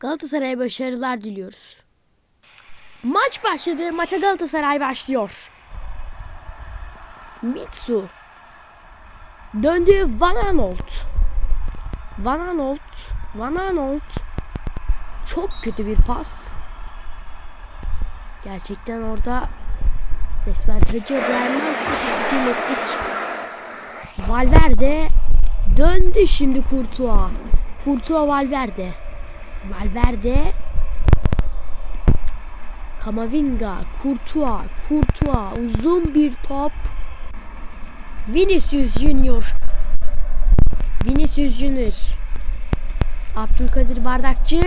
Galatasaray'a başarılar diliyoruz. Maç başladı. Maça Galatasaray başlıyor. Mitsu. Döndü Van Aanholt. Van Aanholt. Van Aanholt. Çok kötü bir pas. Gerçekten orada resmen tacı vermek takdim ettik. Valverde döndü şimdi Kurtuğa. Kurtuğa Valverde. Valverde. Kamavinga, Kurtuğa, Kurtuğa uzun bir top. Vinicius Junior. Vinicius Junior. Abdülkadir Bardakçı,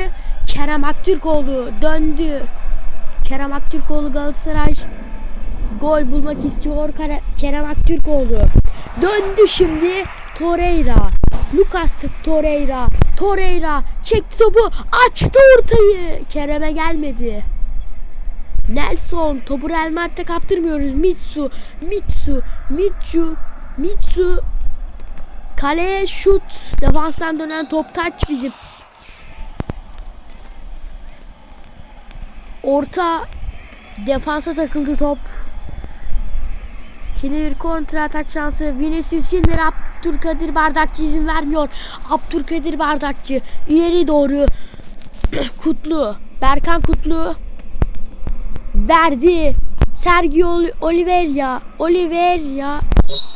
Kerem Aktürkoğlu döndü. Kerem Aktürkoğlu Galatasaray gol bulmak istiyor Kerem Aktürkoğlu. Döndü şimdi Torreira. Lucas Torreira. Torreira çekti topu açtı ortayı. Kerem'e gelmedi. Nelson topu Real Madrid'e kaptırmıyoruz. Mitsu, Mitsu, Mitsu, Mitsu. Kaleye şut. Defanstan dönen top taç bizim. Orta defansa takıldı top. Şimdi bir kontra atak şansı. Vinicius Junior Abdülkadir Bardakçı izin vermiyor. Abdülkadir Bardakçı ileri doğru. Kutlu. Berkan Kutlu. Verdi. Sergio Ol- Oliveira. Oliveira.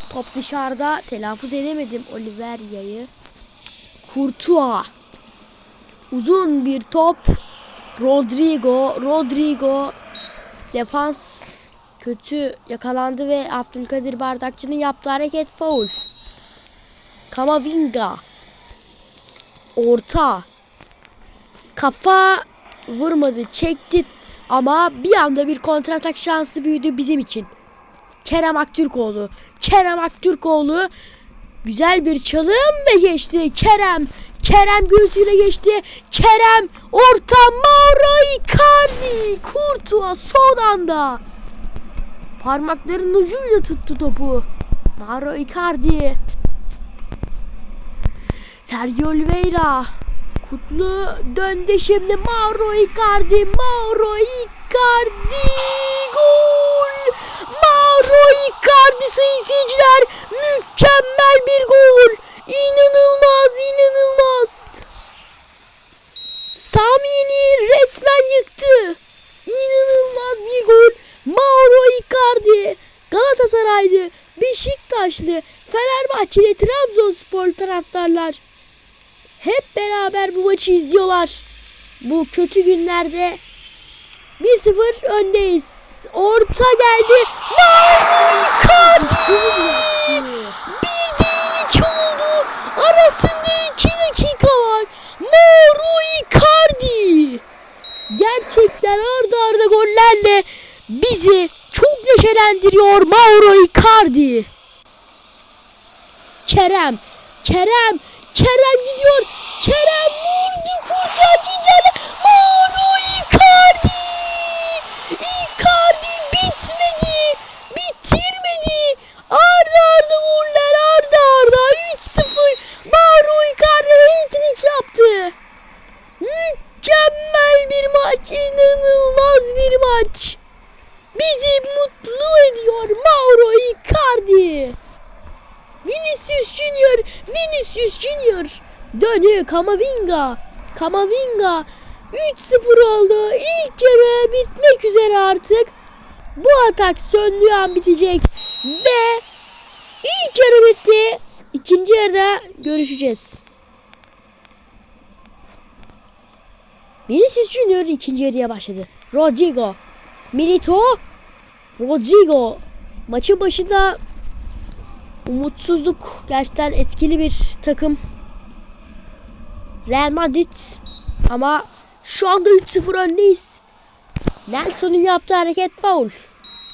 Top dışarıda. Telaffuz edemedim Oliveirya'yı. Kurtuğa. Uzun bir top. Rodrigo. Rodrigo. Defans kötü yakalandı ve Abdülkadir Bardakçı'nın yaptığı hareket faul. Kamavinga. Orta. Kafa vurmadı, çekti ama bir anda bir kontratak şansı büyüdü bizim için. Kerem Aktürkoğlu. Kerem Aktürkoğlu güzel bir çalım ve geçti. Kerem Kerem göğsüyle geçti. Kerem orta Mauro Icardi. Kurtuğa son anda. Parmaklarının ucuyla tuttu topu. Mauro Icardi. Sergio Oliveira. Kutlu döndü şimdi Mauro Icardi. Mauro Icardi. Gol. Mauro Icardi seyirciler. Mükemmel bir gol. İnanılmaz inanılmaz. Sami'ni resmen yıktı. İnanılmaz bir gol. Mauro Icardi. Galatasaraylı, Beşiktaşlı, Fenerbahçeli, Trabzonspor taraftarlar hep beraber bu maçı izliyorlar. Bu kötü günlerde 1-0 öndeyiz. Orta geldi. Icardi. Bir değil iki oldu. Arasında iki dakika var. Mauro Icardi. Gerçekten arda arda gollerle bizi çok neşelendiriyor Mauro Icardi. Kerem, Kerem, Kerem gidiyor. Kerem vurdu kurtar ikinci ele. Mauro Icardi. Icardi bitmedi. Bitirmedi. Arda arda goller arda arda 3-0. Mauro Icardi hat-trick yaptı. Mükemmel bir maç. inanılmaz bir maç. Bizi mutlu ediyor Mauro Icardi. Vinicius Junior, Vinicius Junior. Dönüyor Kamavinga. Kamavinga 3-0 oldu. İlk yarı bitmek üzere artık. Bu atak söndüğü an bitecek. Ve ilk yarı bitti. İkinci yarıda görüşeceğiz. Vinicius Junior ikinci yarıya başladı. Rodrigo. Milito. Rodrigo. Maçın başında umutsuzluk gerçekten etkili bir takım. Real Madrid ama şu anda 3-0 öndeyiz. Nelson'un yaptığı hareket faul.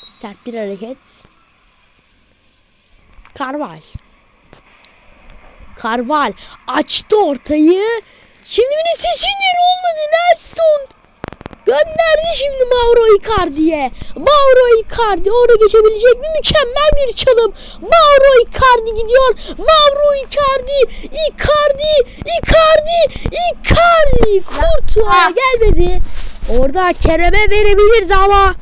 Sert bir hareket. Carval. Carval açtı ortayı. Şimdi Vinicius Junior olmadı Nelson. Gönderdi şimdi Mauro Icardi'ye. Mauro Icardi orada geçebilecek mi? Mükemmel bir çalım. Mauro Icardi gidiyor. Mauro Icardi. Icardi. Icardi. Icardi. Kurtuğa gelmedi. Orada Kerem'e verebilirdi ama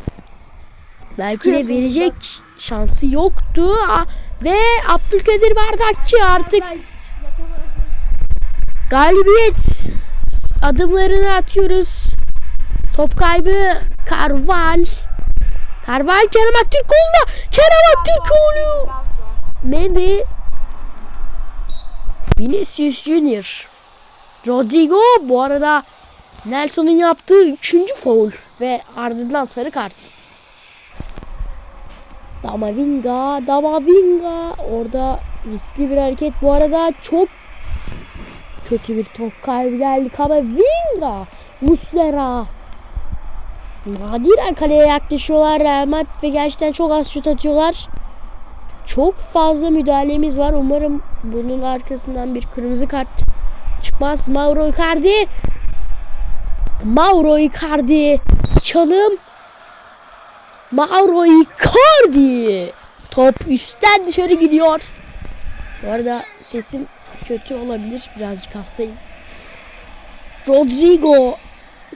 belki de verecek şansı yoktu. Ah, Ve Abdülkadir Bardakçı artık galibiyet adımlarını atıyoruz. Top kaybı Karval. Karval Kerem Aktürkoğlu'na. Kerem Aktürkoğlu. Mendy. Vinicius Junior. Rodrigo bu arada Nelson'un yaptığı üçüncü foul ve ardından sarı kart. Damavinga, Damavinga orada riskli bir hareket. Bu arada çok kötü bir top kaybı geldi. Kamavinga, Muslera. Nadiren kaleye yaklaşıyorlar Real Madrid ve gerçekten çok az şut atıyorlar. Çok fazla müdahalemiz var. Umarım bunun arkasından bir kırmızı kart çıkmaz. Mauro Icardi. Mauro Icardi. Çalım. Mauro Icardi. Top üstten dışarı gidiyor. Bu arada sesim kötü olabilir. Birazcık hastayım. Rodrigo.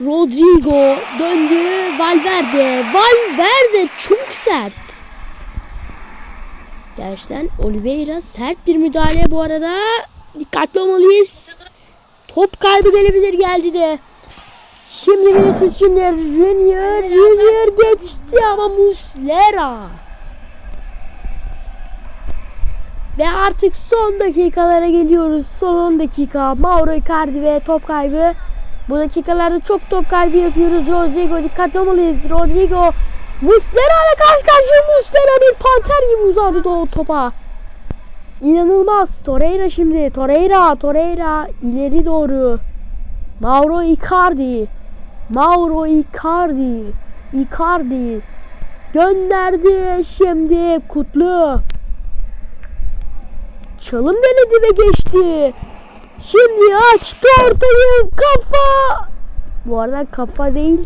Rodrigo döndü. Valverde. Valverde çok sert. Gerçekten Oliveira sert bir müdahale bu arada. Dikkatli olmalıyız. Top kaybı gelebilir geldi de. Şimdi Vinicius Junior, Junior, Junior geçti ama Muslera. Ve artık son dakikalara geliyoruz. Son 10 dakika. Mauro Icardi ve top kaybı. Bu dakikalarda çok top kaybı yapıyoruz. Rodrigo dikkatli olmalıyız. Rodrigo Muslera ile karşı karşıya Muslera bir panter gibi uzandı o topa. İnanılmaz. Torreira şimdi. Torreira, Torreira ileri doğru. Mauro Icardi. Mauro Icardi. Icardi. Gönderdi şimdi Kutlu. Çalım denedi ve geçti. Şimdi açtı ortayı. Kafa. Bu arada kafa değil.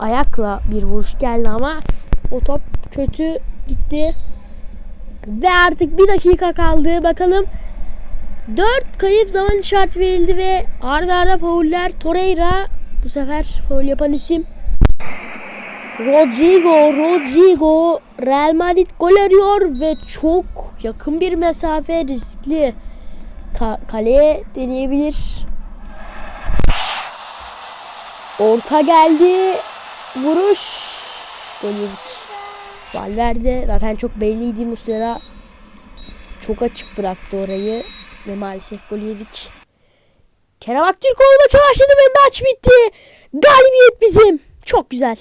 Ayakla bir vuruş geldi ama o top kötü gitti. Ve artık bir dakika kaldı. Bakalım 4 kayıp zaman işareti verildi ve arda arda fauller Torreira bu sefer faul yapan isim Rodrigo Rodrigo Real Madrid gol arıyor ve çok yakın bir mesafe riskli kaleye deneyebilir orta geldi vuruş gol yedik Valverde zaten çok belliydi Muslera çok açık bıraktı orayı ve maalesef gol yedik. Kerem Aktürkoğlu maça başladı ve maç bitti. Galibiyet bizim. Çok güzel.